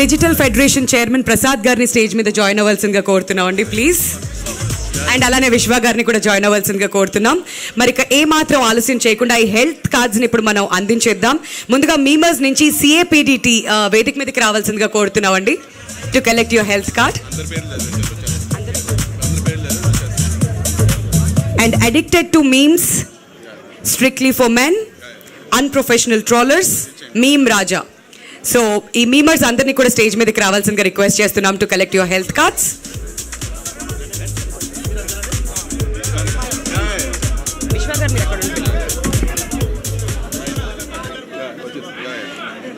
Digital federation chairman Prasad గారిని stage మీద join అవ్వాల్సిందిగా కోరుతున్నాం అండి ప్లీజ్. అండ్ అలానే విశ్వ గారిని కూడా జాయిన్ అవ్వాల్సిందిగా కోరుతున్నాం. మరి ఏ మాత్రం ఆలస్యం చేయకుండా ఈ హెల్త్ కార్డ్స్ని ఇప్పుడు మనం అందించేద్దాం. ముందుగా మీమర్స్ నుంచి సిఏపిడిటి వేదిక మీదకి రావాల్సిందిగా కోరుతున్నాం అండి to collect your health card and addicted to memes strictly for men unprofessional trollers meme Raja so ఈ మీమర్స్ అందరినీ కూడా స్టేజ్ మీదకి రావాల్సిందిగా రిక్వెస్ట్ చేస్తున్నాం to collect your health cards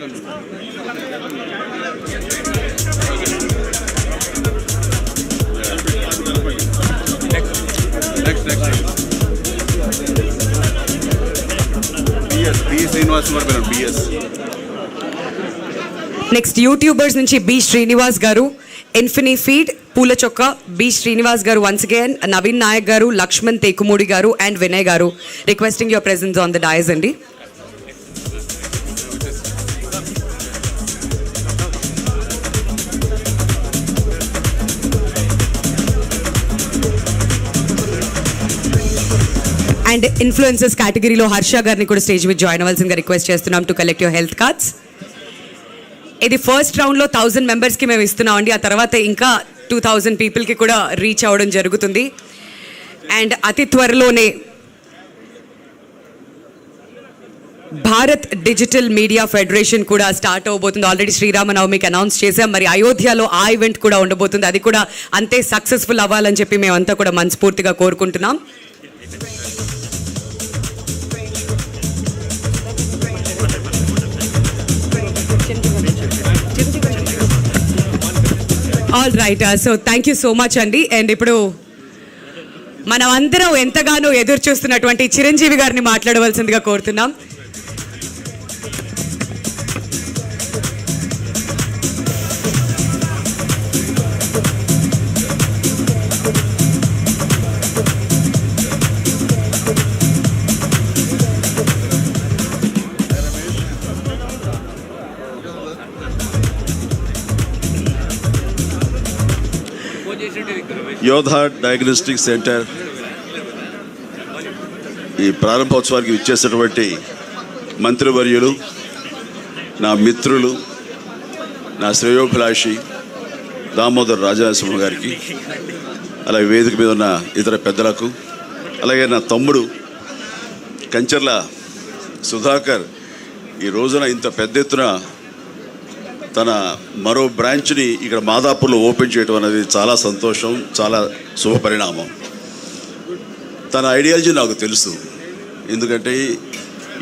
next next BS B Srinivas Kumar BS next YouTubers నుంచి B Srinivas garu infini feed పూల చొక్క B Srinivas గారు వన్స్ అగైన్ నవీన్ నాయక్ గారు లక్ష్మణ్ తేకుమూడి గారు అండ్ వినయ్ గారు requesting your presence on the dais అండి. అండ్ ఇన్ఫ్లుయెన్సెస్ కేటగిరీలో హర్ష గారిని కూడా స్టేజ్ మీద జాయిన్ అవ్వాల్సిందిగా రిక్వెస్ట్ చేస్తున్నాం to collect your health cards ఇది ఫస్ట్ రౌండ్లో థౌజండ్ మెంబర్స్కి మేము ఇస్తున్నాం అండి ఆ తర్వాత ఇంకా టూ థౌజండ్ పీపుల్కి కూడా రీచ్ అవ్వడం జరుగుతుంది. అండ్ అతి త్వరలోనే భారత్ డిజిటల్ మీడియా ఫెడరేషన్ కూడా స్టార్ట్ అవబోతుంది ఆల్రెడీ శ్రీరామనవమికి అనౌన్స్ చేశాం. మరి అయోధ్యలో ఆ ఈవెంట్ కూడా ఉండబోతుంది. అది కూడా అంతే సక్సెస్ఫుల్ అవ్వాలని చెప్పి మేమంతా కూడా మనస్ఫూర్తిగా కోరుకుంటున్నాం. All right so thank you so much అండి అండ్ ఇప్పుడు మనం అందరం ఎంతగానో ఎదురు చూస్తున్నటువంటి చిరంజీవి గారిని మాట్లాడవలసిందిగా కోరుతున్నాం. యోధా డయాగ్నోస్టిక్ సెంటర్ ఈ ప్రారంభోత్సవానికి ఇచ్చేసినటువంటి మంత్రివర్యులు నా మిత్రులు నా శ్రేయోభిలాషి దామోదర్ రాజనరసింహ గారికి అలాగే వేదిక మీద ఉన్న ఇతర పెద్దలకు అలాగే నా తమ్ముడు కంచర్ల సుధాకర్ ఈ రోజున ఇంత పెద్ద ఎత్తున తన మరో బ్రాంచ్ని ఇక్కడ మాదాపూర్లో ఓపెన్ చేయడం అనేది చాలా సంతోషం చాలా శుభ పరిణామం తన ఐడియాలజీ నాకు తెలుసు. ఎందుకంటే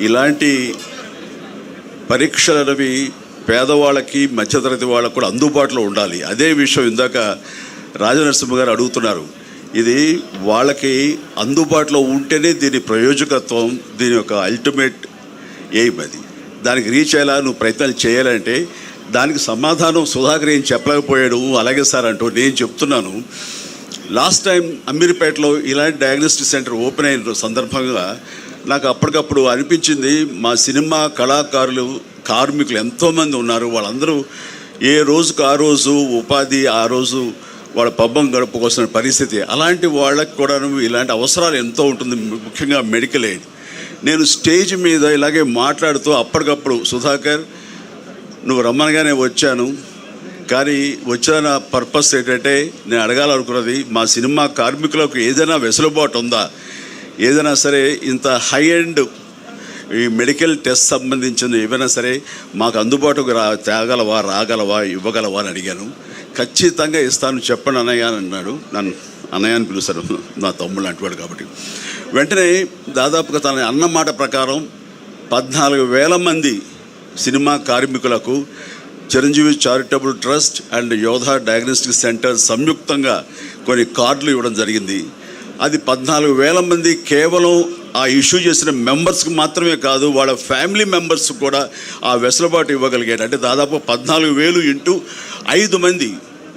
ఇలాంటి పరీక్షలు అనేవి పేదవాళ్ళకి మధ్యతరగతి వాళ్ళకు కూడా అందుబాటులో ఉండాలి. అదే విషయం ఇందాక రాజనరసింహ గారు అడుగుతున్నారు. ఇది వాళ్ళకి అందుబాటులో ఉంటేనే దీని ప్రయోజకత్వం దీని యొక్క అల్టిమేట్ ఎయిమ్ అది. దానికి రీచ్ అయ్యేలా నువ్వు ప్రయత్నాలు చేయాలంటే దానికి సమాధానం సుధాకర్ ఏం చెప్పలేకపోయాడు. అలాగే సార్ అంటూ నేను చెప్తున్నాను. లాస్ట్ టైం అమీర్పేటలో ఇలాంటి డయాగ్నోస్టిక్ సెంటర్ ఓపెన్ అయిన సందర్భంగా నాకు అప్పటికప్పుడు అనిపించింది మా సినిమా కళాకారులు కార్మికులు ఎంతోమంది ఉన్నారు. వాళ్ళందరూ ఏ రోజుకు ఆ రోజు ఉపాధి ఆ రోజు వాళ్ళ పబ్బం గడుపుకోవాల్సిన పరిస్థితి. అలాంటి వాళ్ళకి కూడా ఇలాంటి అవసరాలు ఎంతో ఉంటుంది ముఖ్యంగా మెడికల్ ఎయిడ్. నేను స్టేజ్ మీద ఇలాగే మాట్లాడుతూ అప్పటికప్పుడు సుధాకర్ నువ్వు రమ్మనగానే వచ్చాను. కానీ వచ్చిన పర్పస్ ఏంటంటే నేను అడగాలనుకున్నది మా సినిమా కార్మికులకు ఏదైనా వెసులుబాటు ఉందా? ఏదైనా సరే ఇంత హై ఎండ్ ఈ మెడికల్ టెస్ట్ సంబంధించిన ఏవైనా సరే మాకు అందుబాటుకు రా తేగలవా రాగలవా ఇవ్వగలవా అని అడిగాను. ఖచ్చితంగా ఇస్తాను చెప్పండి అన్నయ్య అని అన్నాడు. నన్ను అన్నయ్య అని పిలుస్తాను నా తమ్ముడు అంటువాడు కాబట్టి. వెంటనే దాదాపుగా తన అన్నమాట ప్రకారం పద్నాలుగు వేల మంది సినిమా కార్మికులకు Chiranjeevi charitable trust and Yodha diagnostic centre సంయుక్తంగా కొన్ని కార్డులు ఇవ్వడం జరిగింది. అది పద్నాలుగు వేల మంది కేవలం ఆ ఇష్యూ చేసిన మెంబర్స్కి మాత్రమే కాదు వాళ్ళ ఫ్యామిలీ మెంబర్స్ కూడా ఆ వెసులుబాటు ఇవ్వగలిగాడు అంటే దాదాపు పద్నాలుగు వేలు ఇంటూ ఐదు మంది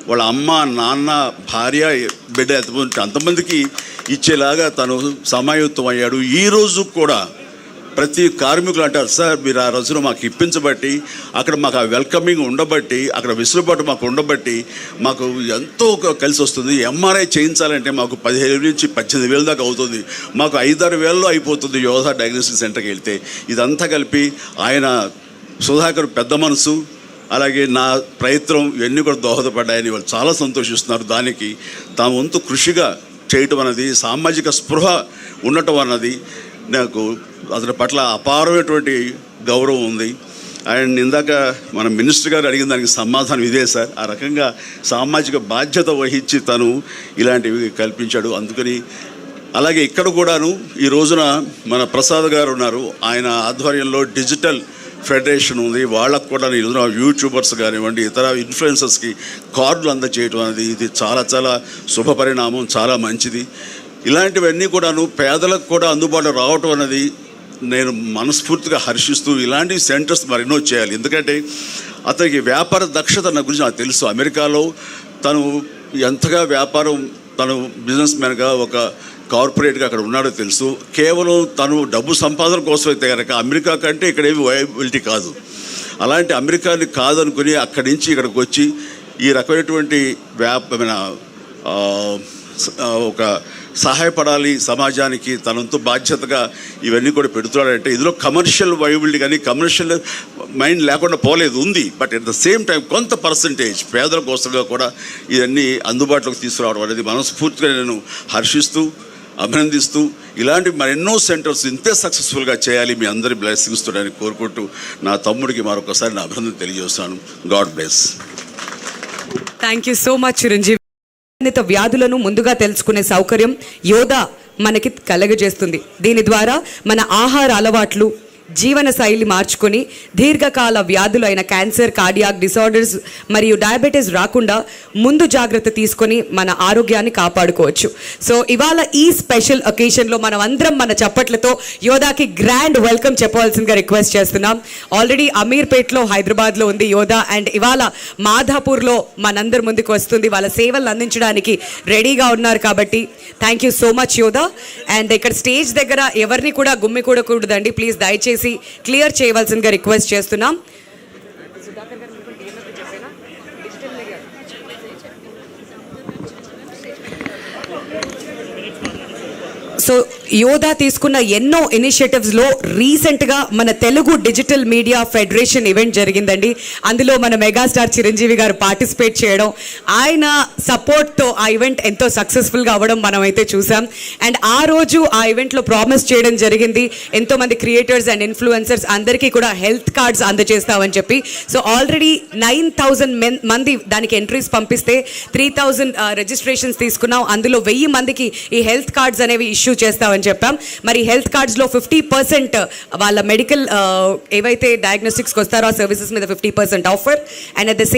వాళ్ళ అమ్మ నాన్న భార్య బిడ్డ ఎంతమంది అంతమందికి ఇచ్చేలాగా తను సమాయుత్తం అయ్యాడు. ఈరోజు కూడా ప్రతి కార్మికులు అంటారు సార్ మీరు ఆ రోజున మాకు ఇప్పించబట్టి అక్కడ మాకు ఆ వెల్కమింగ్ ఉండబట్టి అక్కడ వెసులుబాటు మాకు ఉండబట్టి మాకు ఎంతో కలిసి వస్తుంది. ఎంఆర్ఐ చేయించాలంటే మాకు పదిహేను నుంచి పద్దెనిమిది వేల దాకా అవుతుంది. మాకు ఐదారు వేలలో అయిపోతుంది యోధా డయాగ్నోస్టిక్ సెంటర్కి వెళ్తే. ఇదంతా కలిపి ఆయన సుధాకర్ పెద్ద మనసు అలాగే నా ప్రయత్నం ఇవన్నీ కూడా దోహదపడ్డాయని వాళ్ళు చాలా సంతోషిస్తున్నారు. దానికి తాము వంతు కృషిగా చేయటం అన్నది సామాజిక స్పృహ ఉండటం అన్నది నాకు అతని పట్ల అపారమైనటువంటి గౌరవం ఉంది. అండ్ ఇందాక మన మినిస్టర్ గారు అడిగిన దానికి సమాధానం ఇదే సార్. ఆ రకంగా సామాజిక బాధ్యత వహించి తను ఇలాంటివి కల్పించాడు. అందుకని అలాగే ఇక్కడ కూడాను ఈ రోజున మన ప్రసాద్ గారు ఉన్నారు. ఆయన ఆధ్వర్యంలో డిజిటల్ ఫెడరేషన్ ఉంది. వాళ్ళకు కూడా ఈ రోజున యూట్యూబర్స్ కానివ్వండి ఇతర ఇన్ఫ్లుయెన్సర్స్కి కార్డులు అందజేయడం అనేది ఇది చాలా చాలా శుభ పరిణామం చాలా మంచిది. ఇలాంటివన్నీ కూడాను పేదలకు కూడా అందుబాటులో రావటం అనేది నేను మనస్ఫూర్తిగా హర్షిస్తూ ఇలాంటి సెంటర్స్ మరెన్నో చేయాలి. ఎందుకంటే అతనికి వ్యాపార దక్షత నా గురించి నాకు తెలుసు. అమెరికాలో తను ఎంతగా వ్యాపారం తను బిజినెస్ మ్యాన్గా ఒక కార్పొరేట్గా అక్కడ ఉన్నాడో తెలుసు. కేవలం తను డబ్బు సంపాదన కోసం అయితే కనుక అమెరికా కంటే ఇక్కడ ఏమి వయబిలిటీ కాదు. అలాంటి అమెరికాని కాదనుకుని అక్కడి నుంచి ఇక్కడికి వచ్చి ఈ రకమైనటువంటి వ్యాపమైన ఒక సహాయపడాలి సమాజానికి తనంతో బాధ్యతగా ఇవన్నీ కూడా పెడుతున్నాడంటే ఇందులో కమర్షియల్ వైబిలిటీ కానీ కమర్షియల్ మైండ్ లేకుండా పోలేదు ఉంది. But at the same time కొంత పర్సంటేజ్ పేదల కోసంగా కూడా ఇవన్నీ అందుబాటులోకి తీసుకురావడం అనేది మనస్ఫూర్తిగా నేను హర్షిస్తూ అభినందిస్తూ ఇలాంటి మరెన్నో సెంటర్స్ ఇంతే సక్సెస్ఫుల్గా చేయాలి మీ అందరి బ్లెస్సింగ్స్ తోడని కోరుకుంటూ నా తమ్ముడికి మరొకసారి నా అభినందన తెలియజేస్తాను God bless thank you so much Chiranjeevi సంబంధిత వ్యాధులను ముందుగా తెలుసుకునే సౌకర్యం యోధ మనకి కలగజేస్తుంది. దీని ద్వారా మన ఆహార అలవాట్లు జీవన శైలి మార్చుకొని దీర్ఘకాల వ్యాధులు అయిన క్యాన్సర్ కార్డియాక్ డిసార్డర్స్ మరియు డయాబెటీస్ రాకుండా ముందు జాగ్రత్త తీసుకొని మన ఆరోగ్యాన్ని కాపాడుకోవచ్చు. సో ఇవాళ ఈ స్పెషల్ ఒకేషన్లో మనం అందరం మన చప్పట్లతో యోధాకి గ్రాండ్ వెల్కమ్ చెప్పవలసిందిగా రిక్వెస్ట్ చేస్తున్నాం. ఆల్రెడీ అమీర్పేట్లో హైదరాబాద్లో ఉంది యోధా అండ్ ఇవాళ మాధాపూర్లో మనందరి ముందుకు వస్తుంది. వాళ్ళ సేవలు అందించడానికి రెడీగా ఉన్నారు కాబట్టి thank you so much Yodha. And ఇక్కడ స్టేజ్ దగ్గర ఎవరిని కూడా గుమ్మి కూడకూడదండి. ప్లీజ్ దయచేసి క్లియర్ చేయవలసిందిగా రిక్వెస్ట్ చేస్తున్నాం. సో యోధా తీసుకున్న ఎన్నో ఇనిషియేటివ్స్లో రీసెంట్గా మన Telugu digital media federation event జరిగిందండి. అందులో మన మెగాస్టార్ చిరంజీవి గారు పార్టిసిపేట్ చేయడం ఆయన సపోర్ట్తో ఆ ఈవెంట్ ఎంతో సక్సెస్ఫుల్గా అవ్వడం మనం అయితే చూసాం. అండ్ ఆ రోజు ఆ ఈవెంట్లో ప్రామిస్ చేయడం జరిగింది. ఎంతో మంది క్రియేటర్స్ అండ్ ఇన్ఫ్లుయెన్సర్స్ అందరికీ కూడా హెల్త్ కార్డ్స్ అందజేస్తామని చెప్పి. సో ఆల్రెడీ నైన్ థౌజండ్ మంది దానికి ఎంట్రీస్ పంపిస్తే త్రీ థౌజండ్ రిజిస్ట్రేషన్స్ తీసుకున్నాం. అందులో వెయ్యి మందికి ఈ హెల్త్ కార్డ్స్ అనేవి ఇష్యూ చేస్తాం చేస్తామని చెప్పాం. మరి హెల్త్ కార్డ్స్లో ఫిఫ్టీ పర్సెంట్ వాళ్ళ మెడికల్ ఏవైతే డయాగ్నోస్టిక్స్కి వస్తారో ఆ సర్వీసెస్ మీద fifty percent offer. And at the